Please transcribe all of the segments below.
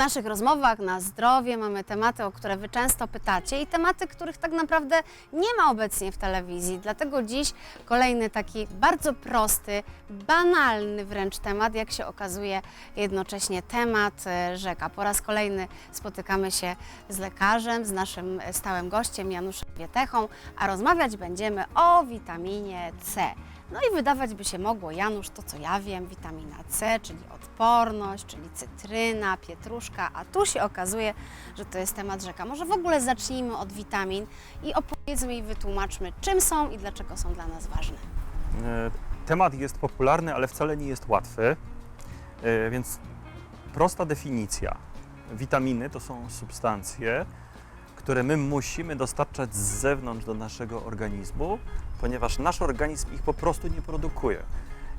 naszych rozmowach na zdrowie mamy tematy, o które Wy często pytacie i tematy, których tak naprawdę nie ma obecnie w telewizji. Dlatego dziś kolejny taki bardzo prosty, banalny wręcz temat, jak się okazuje jednocześnie temat e, rzeka. Po raz kolejny spotykamy się z lekarzem, z naszym stałym gościem Januszem Wietechą, a rozmawiać będziemy o witaminie C. No i wydawać by się mogło, Janusz, to co ja wiem, witamina C, czyli odporność, czyli cytryna, pietruszka, a tu się okazuje, że to jest temat rzeka. Może w ogóle zacznijmy od witamin i opowiedzmy i wytłumaczmy, czym są i dlaczego są dla nas ważne. E, Temat jest popularny, ale wcale nie jest łatwy, E, więc prosta definicja. Witaminy to są substancje, które my musimy dostarczać z zewnątrz do naszego organizmu, ponieważ nasz organizm ich po prostu nie produkuje.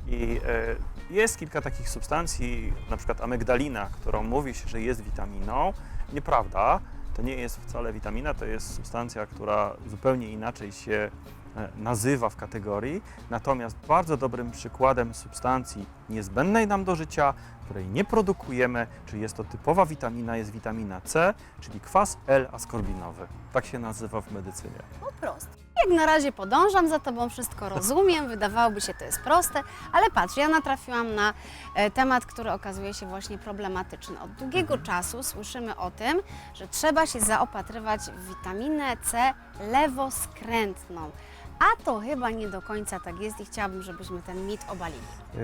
I e, jest kilka takich substancji, na przykład amygdalina, którą mówi się, że jest witaminą. Nieprawda, to nie jest wcale witamina, to jest substancja, która zupełnie inaczej się e, nazywa w kategorii. Natomiast bardzo dobrym przykładem substancji niezbędnej nam do życia, której nie produkujemy, czyli jest to typowa witamina, jest witamina C, czyli kwas L-askorbinowy. Tak się nazywa w medycynie. No proste. Jak na razie podążam za Tobą, wszystko rozumiem, wydawałoby się to jest proste, ale patrz, ja natrafiłam na e, temat, który okazuje się właśnie problematyczny. Od długiego czasu słyszymy o tym, że trzeba się zaopatrywać w witaminę C lewoskrętną. A to chyba nie do końca tak jest i chciałabym, żebyśmy ten mit obalili. Yy,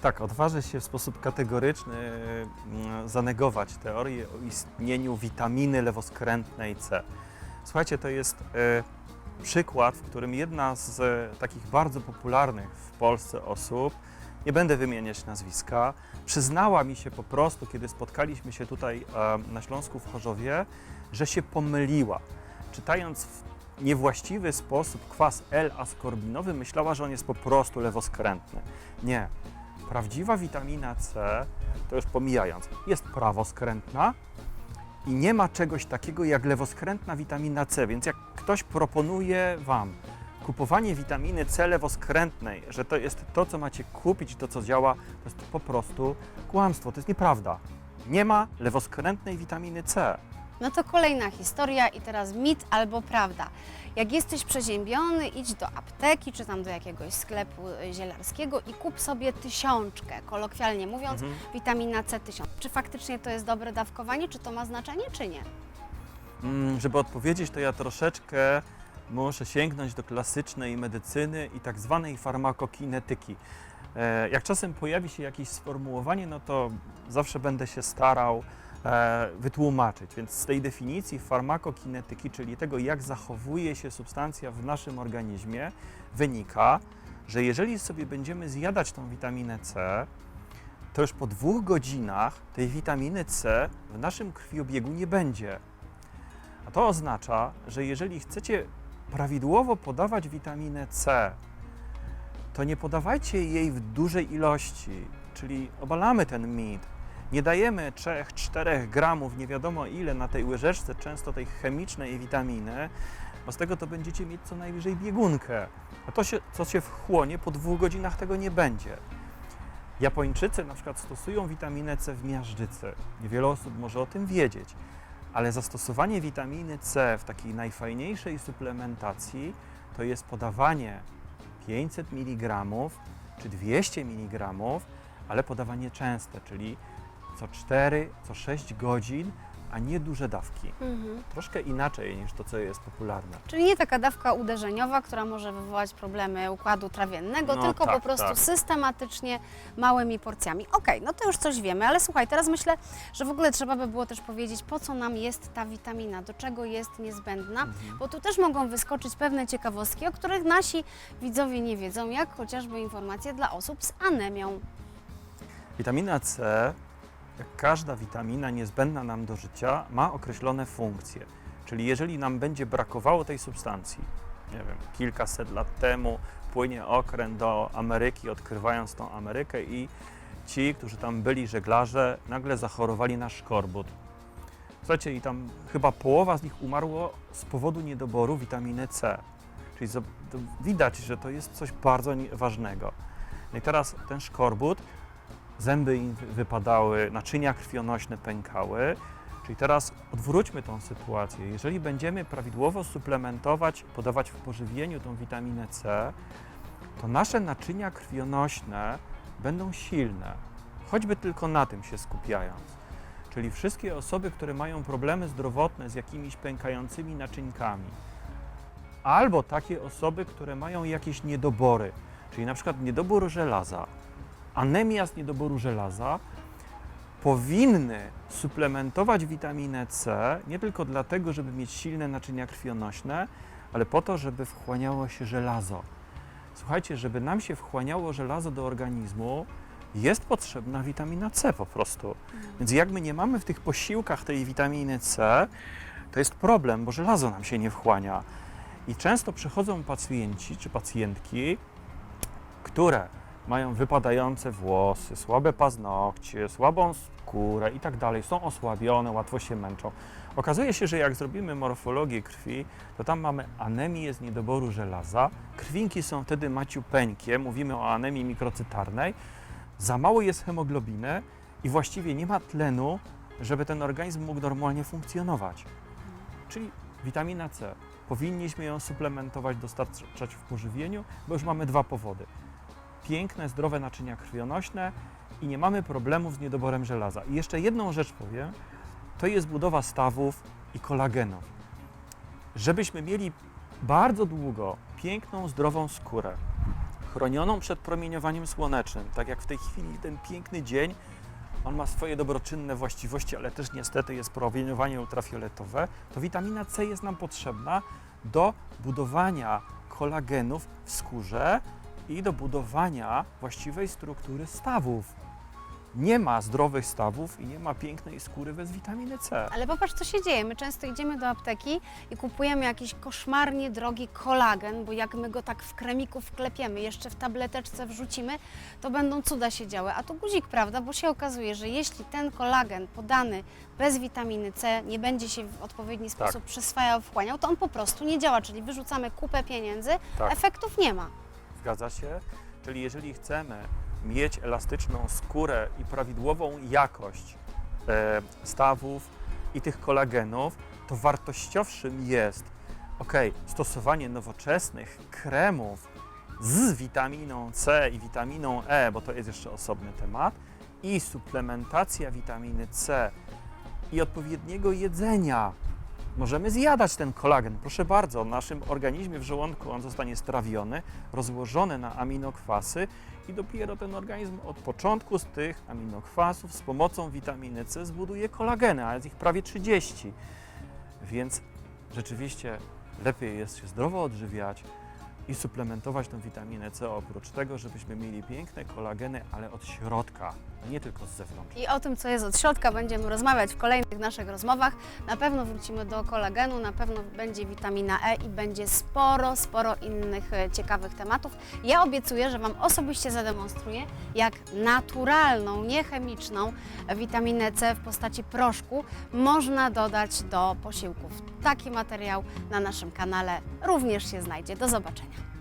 tak, odważę się w sposób kategoryczny yy, zanegować teorię o istnieniu witaminy lewoskrętnej C. Słuchajcie, to jest yy, przykład, w którym jedna z e, takich bardzo popularnych w Polsce osób, nie będę wymieniać nazwiska, przyznała mi się po prostu, kiedy spotkaliśmy się tutaj e, na Śląsku w Chorzowie, że się pomyliła. Czytając w niewłaściwy sposób kwas L-askorbinowy, myślała, że on jest po prostu lewoskrętny. Nie. Prawdziwa witamina C, to już pomijając, jest prawoskrętna i nie ma czegoś takiego jak lewoskrętna witamina C, więc jak ktoś proponuje Wam kupowanie witaminy C lewoskrętnej, że to jest to, co macie kupić, to, co działa, to jest po prostu kłamstwo, to jest nieprawda. Nie ma lewoskrętnej witaminy C. No to kolejna historia i teraz mit albo prawda. Jak jesteś przeziębiony, idź do apteki czy tam do jakiegoś sklepu zielarskiego i kup sobie tysiączkę, kolokwialnie mówiąc, Mhm. witamina C1000. Czy faktycznie to jest dobre dawkowanie, czy to ma znaczenie, czy nie? Mm, Żeby odpowiedzieć, to ja troszeczkę muszę sięgnąć do klasycznej medycyny i tak zwanej farmakokinetyki. E, Jak czasem pojawi się jakieś sformułowanie, no to zawsze będę się starał wytłumaczyć. Więc z tej definicji farmakokinetyki, czyli tego, jak zachowuje się substancja w naszym organizmie, wynika, że jeżeli sobie będziemy zjadać tą witaminę C, to już po dwóch godzinach tej witaminy C w naszym krwiobiegu nie będzie. A to oznacza, że jeżeli chcecie prawidłowo podawać witaminę C, to nie podawajcie jej w dużej ilości, czyli obalamy ten mit. Nie dajemy 3-4 gramów, nie wiadomo ile, na tej łyżeczce, często tej chemicznej witaminy, bo z tego to będziecie mieć co najwyżej biegunkę. A to, się, co się wchłonie, po dwóch godzinach tego nie będzie. Japończycy na przykład stosują witaminę C w miażdżycy. Niewiele osób może o tym wiedzieć, ale zastosowanie witaminy C w takiej najfajniejszej suplementacji to jest podawanie 500 mg czy 200 mg, ale podawanie częste, czyli co 4, co 6 godzin, a nie duże dawki. Troszkę inaczej niż to, co jest popularne. Czyli nie taka dawka uderzeniowa, która może wywołać problemy układu trawiennego, No tylko po tak, prostu tak. systematycznie, małymi porcjami. Okej, no to już coś wiemy, ale słuchaj, teraz myślę, że w ogóle trzeba by było też powiedzieć, po co nam jest ta witamina, do czego jest niezbędna, Mhm. bo tu też mogą wyskoczyć pewne ciekawostki, o których nasi widzowie nie wiedzą, jak chociażby informacje dla osób z anemią. Witamina C, jak każda witamina niezbędna nam do życia, ma określone funkcje. Czyli jeżeli nam będzie brakowało tej substancji, nie wiem, kilkaset lat temu płynie okręt do Ameryki, odkrywając tą Amerykę i ci, którzy tam byli żeglarze, nagle zachorowali na szkorbut. Słuchajcie, i tam chyba połowa z nich umarło z powodu niedoboru witaminy C. Czyli widać, że to jest coś bardzo ważnego. No i teraz ten szkorbut zęby im wy- wypadały, naczynia krwionośne pękały. Czyli teraz odwróćmy tą sytuację. Jeżeli będziemy prawidłowo suplementować, podawać w pożywieniu tą witaminę C, to nasze naczynia krwionośne będą silne, choćby tylko na tym się skupiając. Czyli wszystkie osoby, które mają problemy zdrowotne z jakimiś pękającymi naczynkami, albo takie osoby, które mają jakieś niedobory, czyli na przykład niedobór żelaza, anemia z niedoboru żelaza, powinny suplementować witaminę C nie tylko dlatego, żeby mieć silne naczynia krwionośne, ale po to, żeby wchłaniało się żelazo. Słuchajcie, żeby nam się wchłaniało żelazo do organizmu, jest potrzebna witamina C po prostu. Więc jak my nie mamy w tych posiłkach tej witaminy C, to jest problem, bo żelazo nam się nie wchłania. I często przychodzą pacjenci czy pacjentki, które mają wypadające włosy, słabe paznokcie, słabą skórę i tak dalej, są osłabione, łatwo się męczą. Okazuje się, że jak zrobimy morfologię krwi, to tam mamy anemię z niedoboru żelaza. Krwinki są wtedy maciupeńkie, mówimy o anemii mikrocytarnej. Za mało jest hemoglobiny i właściwie nie ma tlenu, żeby ten organizm mógł normalnie funkcjonować. Czyli witamina C. Powinniśmy ją suplementować, dostarczać w pożywieniu, bo już mamy dwa powody. Piękne, zdrowe naczynia krwionośne i nie mamy problemów z niedoborem żelaza. I jeszcze jedną rzecz powiem, to jest budowa stawów i kolagenów. Żebyśmy mieli bardzo długo piękną, zdrową skórę, chronioną przed promieniowaniem słonecznym, tak jak w tej chwili ten piękny dzień, on ma swoje dobroczynne właściwości, ale też niestety jest promieniowanie ultrafioletowe, to witamina C jest nam potrzebna do budowania kolagenów w skórze i do budowania właściwej struktury stawów. Nie ma zdrowych stawów i nie ma pięknej skóry bez witaminy C. Ale popatrz, co się dzieje. My często idziemy do apteki i kupujemy jakiś koszmarnie drogi kolagen, bo jak my go tak w kremiku wklepiemy, jeszcze w tableteczce wrzucimy, to będą cuda się działy. A to guzik, prawda? Bo się okazuje, że jeśli ten kolagen podany bez witaminy C nie będzie się w odpowiedni Tak. sposób przyswajał, wchłaniał, to on po prostu nie działa, czyli wyrzucamy kupę pieniędzy, Tak. efektów nie ma. Zgadza się? Czyli jeżeli chcemy mieć elastyczną skórę i prawidłową jakość e, stawów i tych kolagenów, to wartościowszym jest ok, stosowanie nowoczesnych kremów z witaminą C i witaminą E, bo to jest jeszcze osobny temat, i suplementacja witaminy C i odpowiedniego jedzenia. Możemy zjadać ten kolagen. Proszę bardzo, w naszym organizmie, w żołądku on zostanie strawiony, rozłożony na aminokwasy i dopiero ten organizm od początku z tych aminokwasów z pomocą witaminy C zbuduje kolageny, a jest ich prawie 30. Więc rzeczywiście lepiej jest się zdrowo odżywiać i suplementować tą witaminę C oprócz tego, żebyśmy mieli piękne kolageny, ale od środka, nie tylko z zewnątrz. I o tym, co jest od środka, będziemy rozmawiać w kolejnych naszych rozmowach. Na pewno wrócimy do kolagenu, na pewno będzie witamina E i będzie sporo, sporo innych e, ciekawych tematów. Ja obiecuję, że Wam osobiście zademonstruję, jak naturalną, niechemiczną witaminę C w postaci proszku można dodać do posiłków. Taki materiał na naszym kanale również się znajdzie. Do zobaczenia.